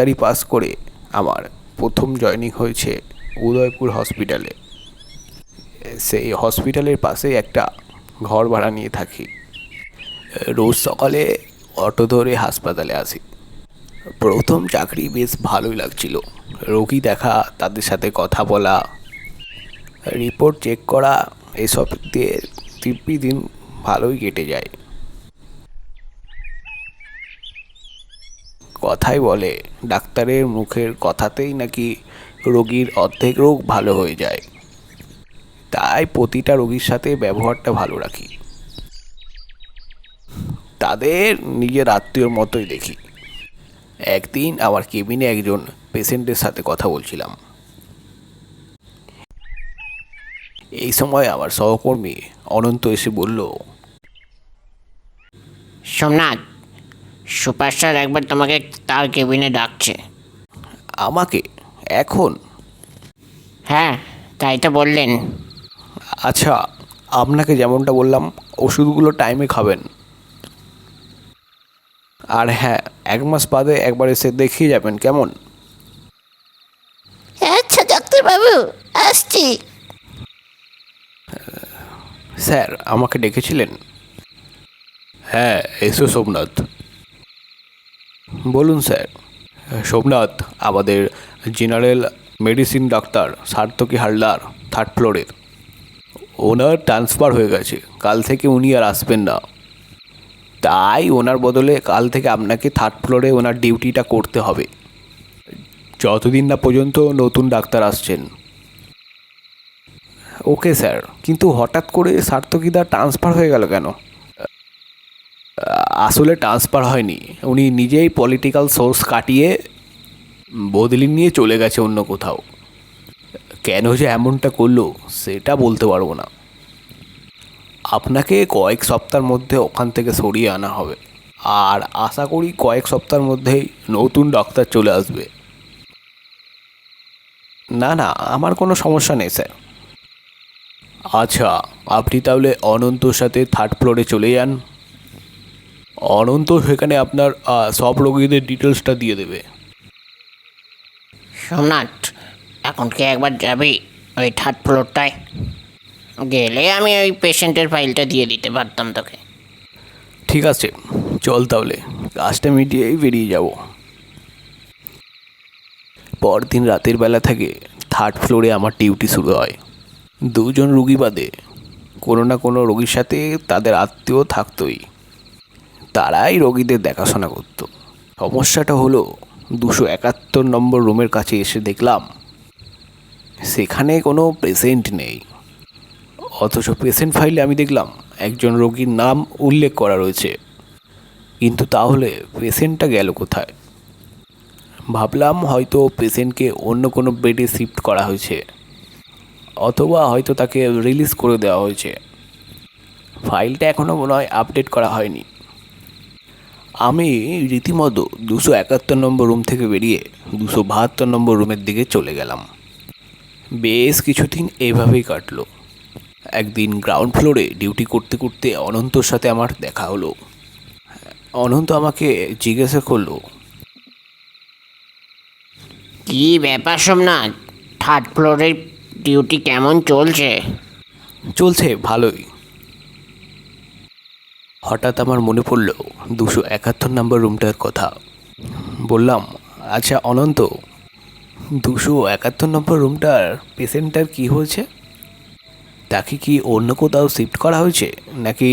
ডাক্তারি পাস করে আমার প্রথম জয়েনিং হয়েছে উদয়পুর হসপিটালে। সেই হসপিটালের পাশে একটা ঘর ভাড়া নিয়ে থাকি। রোজ সকালে অটো ধরে হাসপাতালে আসি। প্রথম চাকরি বেশ ভালোই লাগছিল। রোগী দেখা, তাদের সাথে কথা বলা রিপোর্ট চেক করা, এসব দিয়ে দিব্যি দিন ভালোই কেটে যায়। কথাই বলে। ডাক্তারের মুখের কথাতেই নাকি রোগীর অর্ধেক রোগ ভালো হয়ে যায়। তাই প্রতিটা রোগীর সাথে ব্যবহারটা ভালো রাখি। তাদের নিজের আত্মীয়র মতোই দেখি। একদিন আমার কেবিনে একজন পেশেন্টের সাথে কথা বলছিলাম। এই সময় আমার সহকর্মী অনন্ত এসে বলল, সোমনাথ সুপারস্টার একবার তোমাকে তার কেবিনে ডাকছে। আমাকে? এখন? হ্যাঁ তাই তো বললেন। আচ্ছা আপনাকে যেমনটা বললাম ওষুধগুলো টাইমে খাবেন। আর হ্যাঁ এক মাস বাদে একবার এসে দেখিয়ে যাবেন কেমন? আচ্ছা ডাক্তারবাবু আসছি। স্যার আমাকে ডেকেছিলেন? হ্যাঁ এসো সোমনাথ। বলুন স্যার। সোমনাথ, আমাদের general medicine doctor Sarthaki Haldar, third ফ্লোরের ওনার ট্রান্সফার হয়ে গেছে। কাল থেকে উনি আর আসবেন না। তাই ওনার বদলে কাল থেকে আপনাকে থার্ড ফ্লোরে ওনার ডিউটিটা করতে হবে। যতদিন না পর্যন্ত নতুন ডাক্তার আসছেন। ওকে স্যার, কিন্তু হঠাৎ করে সার্থকীদা ট্রান্সফার হয়ে গেল কেন? আসলে ট্রান্সফার হয়নি। উনি নিজেই পলিটিক্যাল সোর্স কাটিয়ে বদলি নিয়ে চলে গেছে অন্য কোথাও। কেন যে এমনটা করল, সেটা বলতে পারব না। আপনাকে কয়েক সপ্তাহের মধ্যে ওখান থেকে সরিয়ে আনা হবে। আর আশা করি কয়েক সপ্তাহের মধ্যেই নতুন ডাক্তার চলে আসবে। না না, আমার কোনো সমস্যা নেই, স্যার। আচ্ছা আপনি তাহলে অনন্তর সাথে থার্ড ফ্লোরে চলে যান। অনন্ত সেখানে আপনার সব রোগীদের ডিটেলসটা দিয়ে দেবে। সোমনাথ এখন কি একবার যাবি ওই থার্ড ফ্লোরটায়? গেলে আমি ওই পেশেন্টের ফাইলটা দিয়ে দিতে পারতাম তোকে। ঠিক আছে চল তাহলে কাজটা মিটিয়েই বেরিয়ে যাব। পরদিন রাতের বেলা থেকে থার্ড ফ্লোরে আমার ডিউটি শুরু হয়। দুজন রুগী বাদে কোনো না কোনো রোগীর সাথে তাদের আত্মীয় থাকতোই। তারাই রোগীদের দেখাশোনা করতো। সমস্যাটা হলো, দুশো একাত্তর নম্বর রুমের কাছে এসে দেখলাম, সেখানে কোনো পেশেন্ট নেই। অথচ পেশেন্ট ফাইলে আমি দেখলাম, একজন রোগীর নাম উল্লেখ করা রয়েছে। কিন্তু তাহলে পেশেন্টটা গেল কোথায়? ভাবলাম হয়তো পেশেন্টকে অন্য কোনো বেডে শিফট করা হয়েছে, অথবা হয়তো তাকে রিলিজ করে দেওয়া হয়েছে। ফাইলটা এখনও মনে হয় আপডেট করা হয়নি। আমি রীতিমতো দুশো একাত্তর নম্বর রুম থেকে বেরিয়ে দুশো বাহাত্তর নম্বর রুমের দিকে চলে গেলাম। বেশ কিছুদিন এভাবেই কাটলো। একদিন গ্রাউন্ড ফ্লোরে ডিউটি করতে করতে অনন্তর সাথে আমার দেখা হলো। অনন্ত আমাকে জিজ্ঞাসা করল কি ব্যাপার সোমনাথ? থার্ড ফ্লোরের ডিউটি কেমন চলছে? চলছে ভালোই। হঠাৎ আমার মনে পড়ল দুশো একাত্তর নম্বর রুমটার কথা। বললাম আচ্ছা অনন্ত, দুশো একাত্তর নম্বর রুমটার পেশেন্টটার কি হয়েছে? তাকে কি অন্য কোথাও শিফট করা হয়েছে? নাকি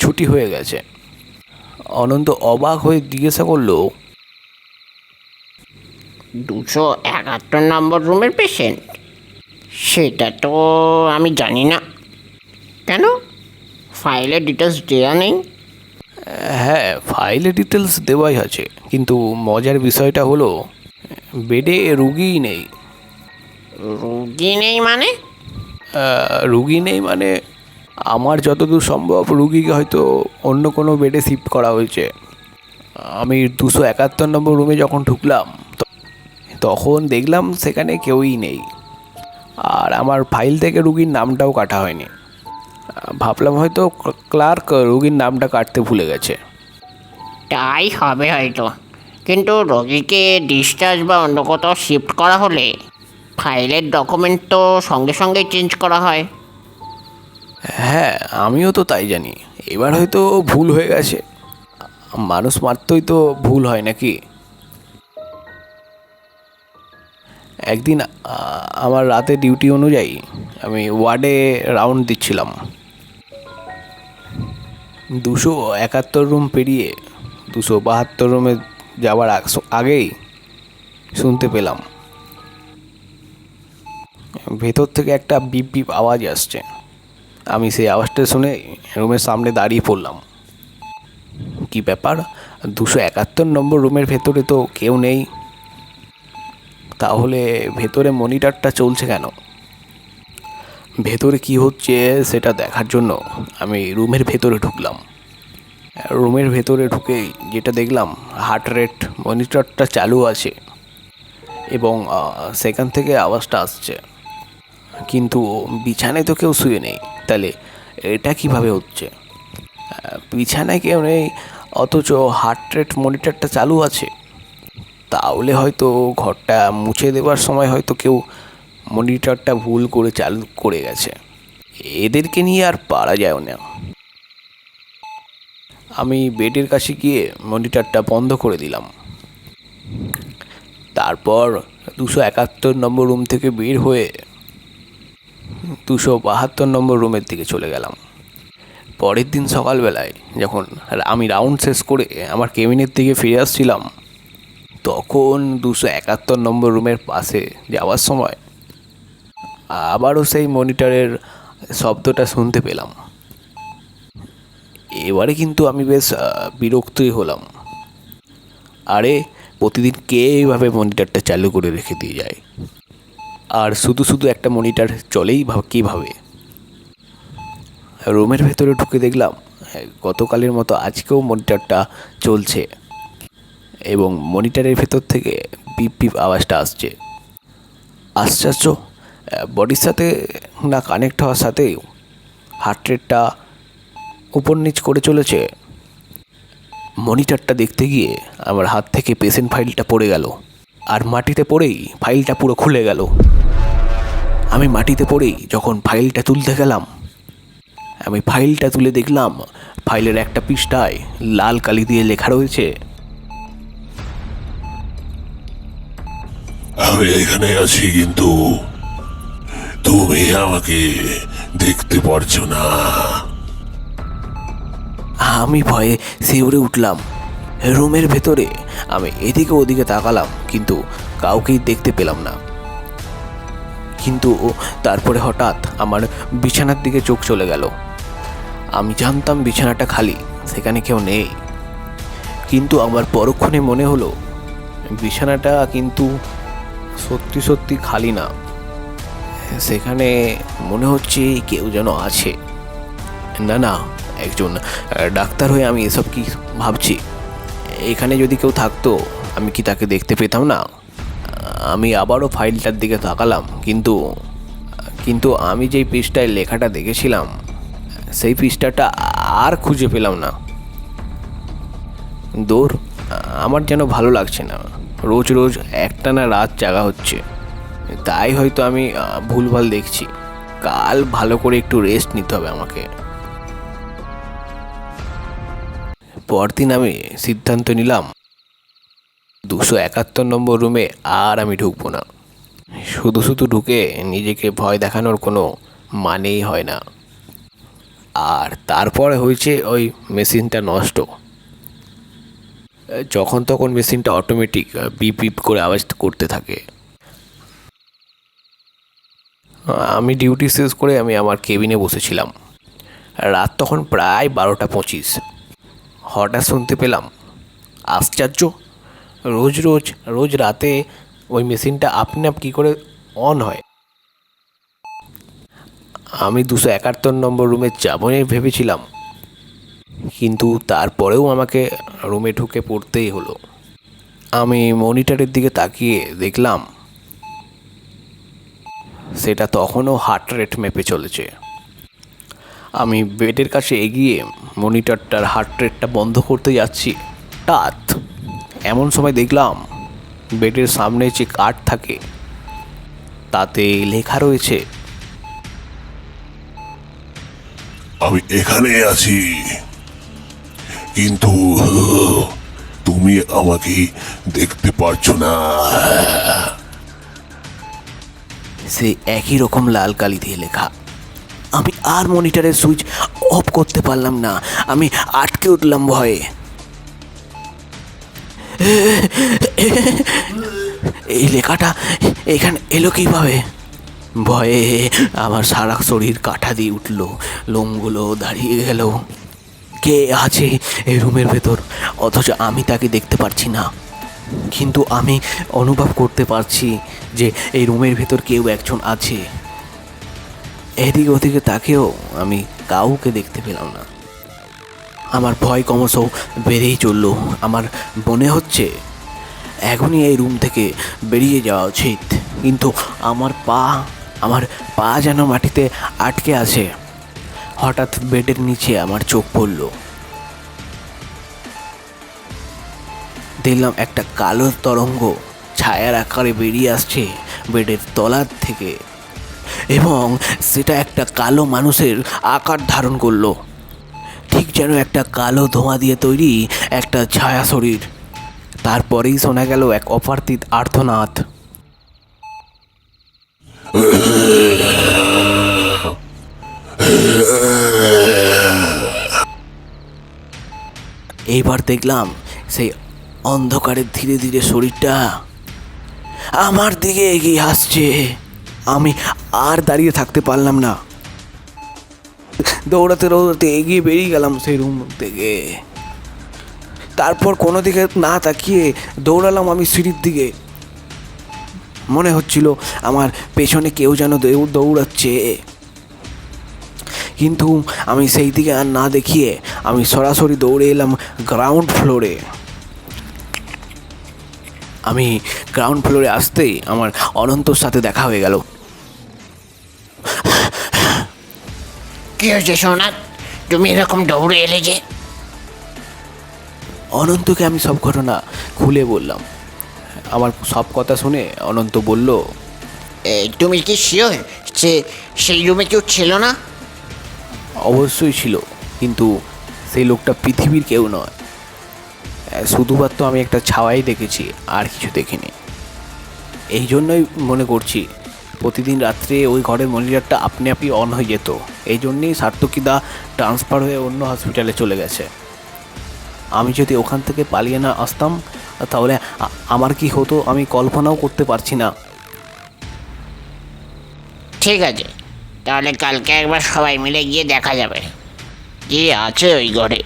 ছুটি হয়ে গেছে? অনন্ত অবাক হয়ে জিজ্ঞাসা করল, দুশো একাত্তর নম্বর রুমের পেশেন্ট? সেটা তো আমি জানি না। কেন? ফাইলের ডিটেলস দেওয়া নেই? হ্যাঁ ফাইলে ডিটেলস দেওয়াই আছে কিন্তু মজার বিষয়টা হলো বেডে রুগীই নেই। রুগী নেই মানে? রুগী নেই মানে আমার যতদূর সম্ভব রুগীকে হয়তো অন্য কোনো বেডে শিফট করা হয়েছে। আমি দুশো একাত্তর নম্বর রুমে যখন ঢুকলাম তখন দেখলাম সেখানে কেউই নেই। আর আমার ফাইল থেকে রুগীর নামটাও কাটা হয়নি। ভাবলাম হয়তো ক্লার্ক রুগীর নামটা কাটতে ভুলে গেছে। তাই হবে হয়তো। কিন্তু রোগীকে ডিসচার্জ বা অন্য কোথাও শিফট করা হলে ফাইলের ডকুমেন্ট তো সঙ্গে সঙ্গে চেঞ্জ করা হয়। হ্যাঁ আমিও তো তাই জানি। এবার হয়তো ভুল হয়ে গেছে। মানুষ মারতেই তো ভুল হয় নাকি? একদিন আমার রাতে ডিউটি অনুযায়ী আমি ওয়ার্ডে রাউন্ড দিচ্ছিলাম। দুশো একাত্তর রুম পেরিয়ে দুশো বাহাত্তর রুমে যাওয়ার আগ- আগেই শুনতে পেলাম। ভেতর থেকে একটা বিপ বিপ আওয়াজ আসছে। আমি সেই আওয়াজটা শুনে রুমের সামনে দাঁড়িয়ে পড়লাম। কি ব্যাপার? দুশো একাত্তর নম্বর রুমের ভেতরে তো কেউ নেই। তাহলে ভেতরে মনিটরটা চলছে কেন? ভেতরে কি হচ্ছে সেটা দেখার জন্য আমি রুমের ভেতরে ঢুকলাম। রুমের ভেতরে ঢুকেই যেটা দেখলাম হার্ট রেট মনিটরটা চালু আছে এবং সেখান থেকে আওয়াজটা আসছে। কিন্তু বিছানায় তো কেউ শুয়ে নেই, তাহলে এটা কীভাবে হচ্ছে? বিছানায় কেউ নেই, অথচ হার্ট রেট মনিটরটা চালু আছে। তাহলে হয়তো ঘরটা মুছে দেওয়ার সময় হয়তো কেউ মনিটরটা ভুল করে চালু করে গেছে। এদেরকে নিয়ে আর পারা যায় না। আমি বেডের কাছে গিয়ে মনিটরটা বন্ধ করে দিলাম। তারপর দুশো একাত্তর নম্বর রুম থেকে বের হয়ে দুশো বাহাত্তর নম্বর রুমের দিকে চলে গেলাম। পরের দিন সকালবেলায় যখন আমি রাউন্ড শেষ করে আমার কেবিনের দিকে ফিরে আসছিলাম, তখন দুশো একাত্তর নম্বর রুমের পাশে যাওয়ার সময় আবারও সেই মনিটরের শব্দটা শুনতে পেলাম। এবারে কিন্তু আমি বেশ বিরক্তই হলাম। আরে, প্রতিদিন কে এইভাবে মনিটরটা চালু করে রেখে দিয়ে যায়? আর শুধু শুধু একটা মনিটর চলেই ভাব কীভাবে? রুমের ভেতরে ঢুকে দেখলাম গতকালের মতো আজকেও মনিটরটা চলছে। এবং মনিটরের ভেতর থেকে পিপ পিপ আওয়াজটা আসছে। আশ্চর্য! বডির সাথে না কানেক্ট হওয়ার সাথেই হার্ট রেটটা উপর নিচ করে চলেছে। মনিটরটা দেখতে গিয়ে আমার হাত থেকে পেশেন্ট ফাইলটা পড়ে গেল আর মাটিতে পড়েই ফাইলটা পুরো খুলে গেল। আমি মাটিতে পড়েই যখন ফাইলটা তুলতে গেলাম, আমি ফাইলটা তুলে দেখলাম ফাইলের একটা পৃষ্ঠায় লাল কালি দিয়ে লেখা রয়েছে, আমি এখানে আছি কিন্তু তুমি আমাকে দেখতে পারছ না। আমি ভয়ে শিউরে উঠলাম। রুমের ভেতরে আমি এদিকে ওদিকে তাকালাম, কিন্তু কাউকেই দেখতে পেলাম না। কিন্তু তারপরে হঠাৎ আমার বিছানার দিকে চোখ চলে গেল। আমি জানতাম বিছানাটা খালি, সেখানে কেউ নেই। কিন্তু আমার পরক্ষণে মনে হলো, বিছানাটা কিন্তু সত্যি সত্যি খালি না। সেখানে মনে হচ্ছে কেউ যেন আছে। না না, একজন ডাক্তার হয়ে আমি এসব কি ভাবছি? এখানে যদি কেউ থাকতো, আমি কি তাকে দেখতে পেতাম না? আমি আবারও ফাইলটার দিকে তাকালাম, কিন্তু কিন্তু আমি যেই পৃষ্ঠায় লেখাটা দেখেছিলাম, সেই পৃষ্ঠাটা আর খুঁজে পেলাম না। দৌড় আমার যেন ভালো লাগছে না। রোজ রোজ একটানা রাত জাগা হচ্ছে। তাই হয়তো আমি ভুলভাল দেখছি। কাল ভালো করে একটু রেস্ট নিতে হবে আমাকে। পরদিন আমি সিদ্ধান্ত নিলাম, দুশো একাত্তর নম্বর রুমে আর আমি ঢুকবো না। শুধু শুধু ঢুকে নিজেকে ভয় দেখানোর কোনো মানেই হয় না। আর তারপরে হয়েছে ওই মেশিনটা নষ্ট। যখন তখন মেশিনটা অটোমেটিক বিপ বিপ করে আওয়াজ করতে থাকে। আমি ডিউটি শেষ করে আমি আমার কেবিনে বসেছিলাম। রাত তখন প্রায় বারোটা পঁচিশ। হঠাৎ শুনতে পেলাম, আশ্চর্য, রোজ রোজ রোজ রাতে ওই মেশিনটা আপনি আপ কী করে অন হয়? আমি দুশো একাত্তর নম্বর রুমে যাবই ভেবেছিলাম, কিন্তু তারপরেও আমাকে রুমে ঢুকে পড়তেই হলো। আমি মনিটরের দিকে তাকিয়ে দেখলাম সেটা তখনও হার্ট রেট মেপে চলেছে। আমি বেডের কাছে এগিয়ে মনিটরটার হার্ট রেটটা বন্ধ করতে যাচ্ছি। হঠাৎ এমন সময় দেখলাম বেডের সামনে যে কাঠ থাকে, তাতে লেখা রয়েছে, আমি এখানে আছি। কিন্তু তুমি আমাকে দেখতে পারছ না। সে একই রকম লাল কালি দিয়ে লেখা। আমি আর মনিটরের সুইচ অফ করতে পারলাম না। আমি আটকে উঠলাম ভয়ে। এই লেখাটা এখানে এলো কীভাবে? ভয়ে আমার সারা শরীর কাঠা দিয়ে উঠল, লোমগুলো দাঁড়িয়ে গেল। কে আছে এই রুমের ভেতর? অথচ আমি তাকে দেখতে পারছি না। কিন্তু আমি অনুভব করতে পারছি যে এই রুমের ভেতর কেউ একজন আছে। এদিকে ওদিকে তাকেও আমি কাউকে দেখতে পেলাম না। আমার ভয় ক্রমশ বেড়েই চলল। আমার মনে হচ্ছে এখনই এই রুম থেকে বেরিয়ে যাওয়া উচিত। কিন্তু আমার পা আমার পা যেন মাটিতে আটকে আছে। হঠাৎ বেডের নিচে আমার চোখ পড়ল। দেখলাম একটা কালো তরঙ্গ ছায়ার আকারে বেরিয়ে আসছে বেডের তলার থেকে। এবং সেটা একটা কালো মানুষের আকার ধারণ করল। ঠিক যেন একটা কালো ধোঁয়া দিয়ে তৈরি একটা ছায়া শরীর। তারপরেই শোনা গেল এক অপার্থিত আর্থনাদ এইবার দেখলাম সেই অন্ধকারের ধীরে ধীরে শরীরটা আমার দিকে এগিয়ে আসছে। আমি আর দাঁড়িয়ে থাকতে পারলাম না। দৌড়াতে দৌড়াতে এগিয়ে বেরিয়ে গেলাম সেই রুম থেকে। তারপর কোনো দিকে না তাকিয়ে দৌড়ালাম আমি সিঁড়ির দিকে। মনে হচ্ছিল আমার পেছনে কেউ যেন দৌড়াচ্ছে। কিন্তু আমি সেই দিকে আর না দেখিয়ে আমি সরাসরি দৌড়ে এলাম গ্রাউন্ড ফ্লোরে আমি গ্রাউন্ড ফ্লোরে আসতেই আমার অনন্তর সাথে দেখা হয়ে গেল। কি হয়েছে সোনা? তুমি এরকম দৌড়ে এলে যে? অনন্তকে আমি সব ঘটনা খুলে বললাম। আমার সব কথা শুনে অনন্ত বলল তুমি কি শিওর সে সেই রুমে কেউ ছিল না? অবশ্যই ছিল কিন্তু সেই লোকটা পৃথিবীর কেউ নয়। শুধুমাত্র আমি একটা ছাওয়াই দেখেছি আর কিছু দেখিনি। এই জন্যই মনে করছি প্রতিদিন রাত্রে ওই ঘরের মনিটরটা আপনি আপনি অন হয়ে যেত। এই জন্যেই সার্থকিদা ট্রান্সফার হয়ে অন্য হসপিটালে চলে গেছে। আমি যদি ওখান থেকে পালিয়ে না আসতাম তাহলে আমার কি হতো আমি কল্পনাও করতে পারছি না। ঠিক আছে তাহলে কালকে একবার সবাই মিলে গিয়ে দেখা যাবে। কি আছে ওই ঘরে।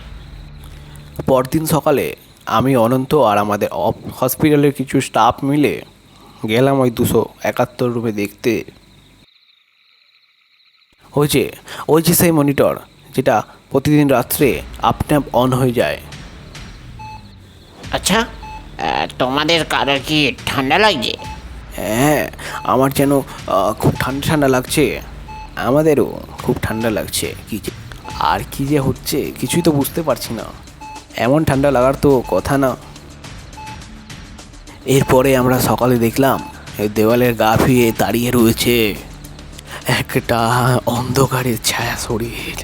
পরদিন সকালে আমি অনন্ত আর আমাদের হসপিটালের কিছু স্টাফ মিলে গেলাম ওই দুশো একাত্তর রুমে দেখতে। ওই যে ওই যে সেই মনিটর যেটা প্রতিদিন রাত্রে আপনা অন হয়ে যায়। আচ্ছা তোমাদের কারোর কি ঠান্ডা লাগছে? হ্যাঁ আমার যেন খুব ঠান্ডা ঠান্ডা লাগছে। আমাদেরও খুব ঠান্ডা লাগছে। কি আর কি যে হচ্ছে কিছুই তো বুঝতে পারছি না। এমন ঠান্ডা লাগার তো কথা না। এরপরে আমরা সকালে দেখলাম দেওয়ালের গা ফিয়ে দাঁড়িয়ে রয়েছে একটা অন্ধকারের ছায়া শরীর।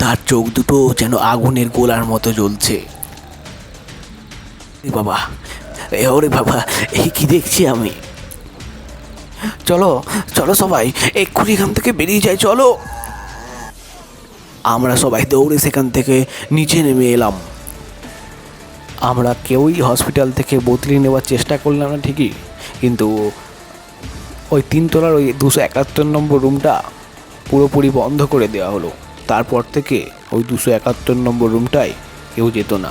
তার চোখ দুটো যেন আগুনের গোলার মতো জ্বলছে। বাবা ওরে বাবা এই কি দেখছি আমি? চলো চলো সবাই, এক্ষুনি এখান থেকে বেরিয়ে যাই, চলো। আমরা সবাই দৌড়ে সেখান থেকে নিচে নেমে এলাম। আমরা কেউই হসপিটাল থেকে বদলি নেওয়ার চেষ্টা করলাম না, ঠিকই? কিন্তু ওই তিনতলার ওই দুশো একাত্তর নম্বর রুমটা পুরোপুরি বন্ধ করে দেওয়া হলো। তারপর থেকে ওই দুশো একাত্তর নম্বর রুমটায় কেউ যেত না।